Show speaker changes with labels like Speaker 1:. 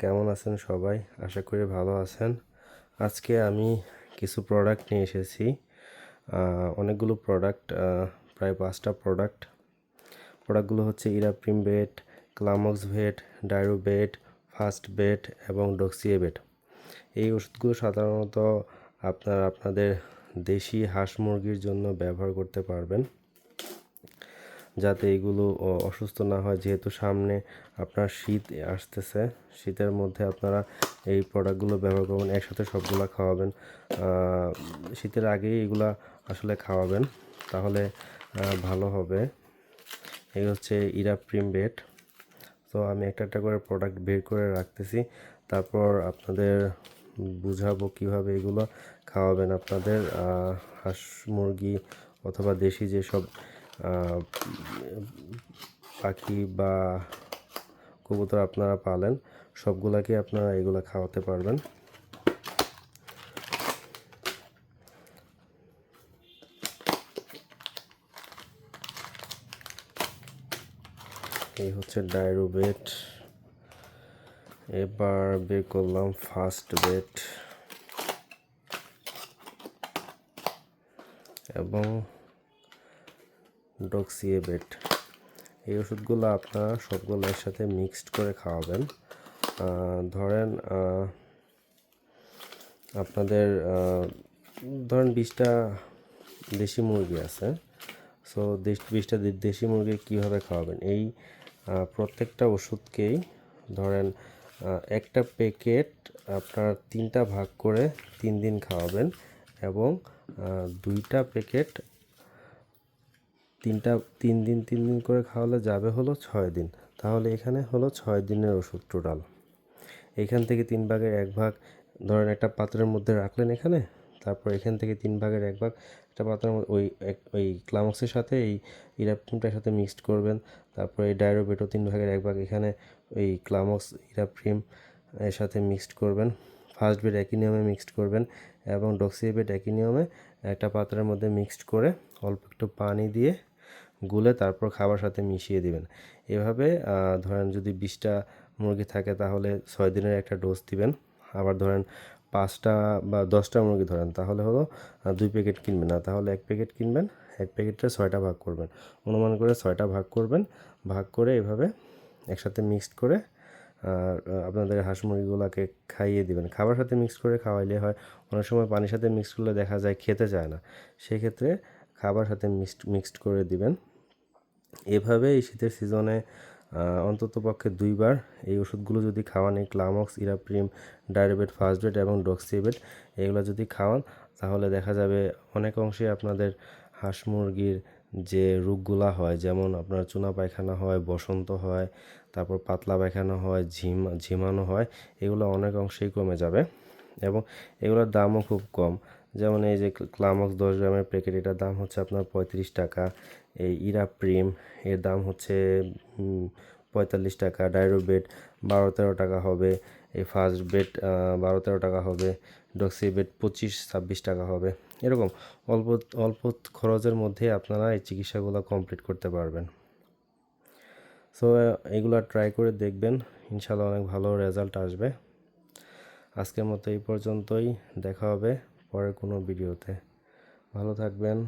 Speaker 1: কেমন আছেন সবাই? আশা করি ভালো আছেন। আজকে আমি কিছু প্রোডাক্ট নিয়ে এসেছি। অনেকগুলো প্রোডাক্ট প্রায় পাঁচটা প্রোডাক্ট প্রোডাক্টগুলো হচ্ছে ইরাপ্রিম বেড ক্লামক্স ভেট ডায়রো বেড ফাস্ট বেড এবং ডক্সিয়ে বেড এই ওষুধগুলো সাধারণত আপনার আপনাদের দেশি হাঁস মুরগির জন্য ব্যবহার করতে পারবেন। যাতে এগুলো অসুস্থ না হয়। যেহেতু সামনে আপনার শীত আসতেছে, শীতের মধ্যে আপনারা এই প্রোডাক্টগুলো ব্যবহার করবেন, একসাথে সবগুলা খাওয়াবেন। শীতের আগেই এগুলা আসলে খাওয়াবেন, তাহলে ভালো হবে। এই হচ্ছে ইরাপ্রিম বেড। তো আমি একটা একটা করে প্রোডাক্ট বের করে রাখতেছি। তারপর আপনাদের বুঝাবো কীভাবে এগুলো খাওয়াবেন আপনাদের হাঁস মুরগি অথবা দেশি যেসব পাখি বা কবুতর আপনারা পালেন, সবগুলাকে আপনারা এগুলো খাওয়াতে পারবেন। এই হচ্ছে ডায়রো বেড এবার বের করলাম ফার্স্ট বেড এবং ডক্সিয়ে বেড এই ওষুধগুলো আপনারা সবগুলো একসাথে মিক্সড করে খাওয়াবেন। ধরেন আপনাদের ধরেন বিশটা দেশি মুরগি আছে। সো বিশটা দেশি মুরগি কীভাবে খাওয়াবেন? এই প্রত্যেকটা ওষুধকেই ধরেন একটা প্যাকেট আপনার তিনটা ভাগ করে তিন দিন খাওয়াবেন এবং দুইটা প্যাকেট তিনটা, তিন দিন তিন দিন করে খাওয়ালে যাবে হলো ছয় দিন। তাহলে এখানে হলো ছয় দিনের ওষুধ টোটাল এইখান থেকে তিন ভাগের এক ভাগ ধরেন একটা পাত্রের মধ্যে রাখলেন এখানে, তারপর এখান থেকে তিন ভাগের এক ভাগ একটা পাত্রের মধ্যে ওই এক, ওই ক্লামক্সের সাথে, এই ইরাপ্রিমটার সাথে মিক্সড করবেন। তারপর এই ডায়রোবেটো তিন ভাগের এক ভাগ এখানে ওই ক্লামক্স, ইরাপ্রিম এর সাথে মিক্সড করবেন। ফার্স্ট বেড একই নিয়মে মিক্সড করবেন এবং ডক্সিয়ে বেড একই নিয়মে একটা পাত্রের মধ্যে মিক্সড করে অল্প একটু পানি দিয়ে গুলে তারপর খাবার সাথে মিশিয়ে দিবেন। এভাবে ধরেন যদি বিশটা মুরগি থাকে তাহলে ছয় দিনের একটা ডোজ দিবেন। আবার ধরেন পাঁচটা বা দশটা মুরগি ধরেন, তাহলে হলো দুই প্যাকেট কিনবেন। না তাহলে এক প্যাকেট কিনবেন, এক প্যাকেটটা ছয়টা ভাগ করবেন। অনুমান করে ছয়টা ভাগ করবেন, ভাগ করে এভাবে একসাথে মিক্সড করে আপনাদের হাঁস মুরগিগুলোকে খাইয়ে দিবেন। খাবার সাথে মিক্স করে খাওয়াইলে হয়, অনেক সময় পানির সাথে মিক্স করলে দেখা যায় খেতে চায় না। সেক্ষেত্রে খাবার সাথে মিক্সড মিক্সড করে দিবেন। এভাবে এই শীতের সিজনে অন্তত পক্ষে দুইবার এই ওষুধগুলো যদি খাওয়ান, এই ক্লামক্স, ইরাপ্রিম ডায়রোবেট ফার্স্টবেট এবং ডক্সিবেট, এগুলো যদি খাওয়ান, তাহলে দেখা যাবে অনেক অংশে আপনাদের হাঁস মুরগির যে রোগগুলা হয়, যেমন আপনার চুনা পায়খানা হয়, বসন্ত হয়, তারপর পাতলা পায়খানা হয়, ঝিম, ঝিমানো হয়, এগুলো অনেক অংশেই কমে যাবে এবং এগুলোর দামও খুব কম। যেমন এই যে ক্লামক্স দশ গ্রামের প্যাকেট, এটার দাম হচ্ছে আপনার পঁয়ত্রিশ টাকা। এই ইরাপ্রিম, এর দাম হচ্ছে পঁয়তাল্লিশ টাকা। ডায়রোবেট, বারো তেরো টাকা হবে। এই ফার্স্ট বেড বারো তেরো টাকা হবে। ডক্সি বেড পঁচিশ, ছাব্বিশ টাকা হবে। এরকম অল্প অল্প খরচের মধ্যে আপনারা এই চিকিৎসাগুলো কমপ্লিট করতে পারবেন। সো এগুলো ট্রাই করে দেখবেন। ইনশাল্লাহ অনেক ভালো রেজাল্ট আসবে। আজকের মতো এই পর্যন্তই। দেখা হবে। পরের কোনো ভিডিওতে। ভালো থাকবেন।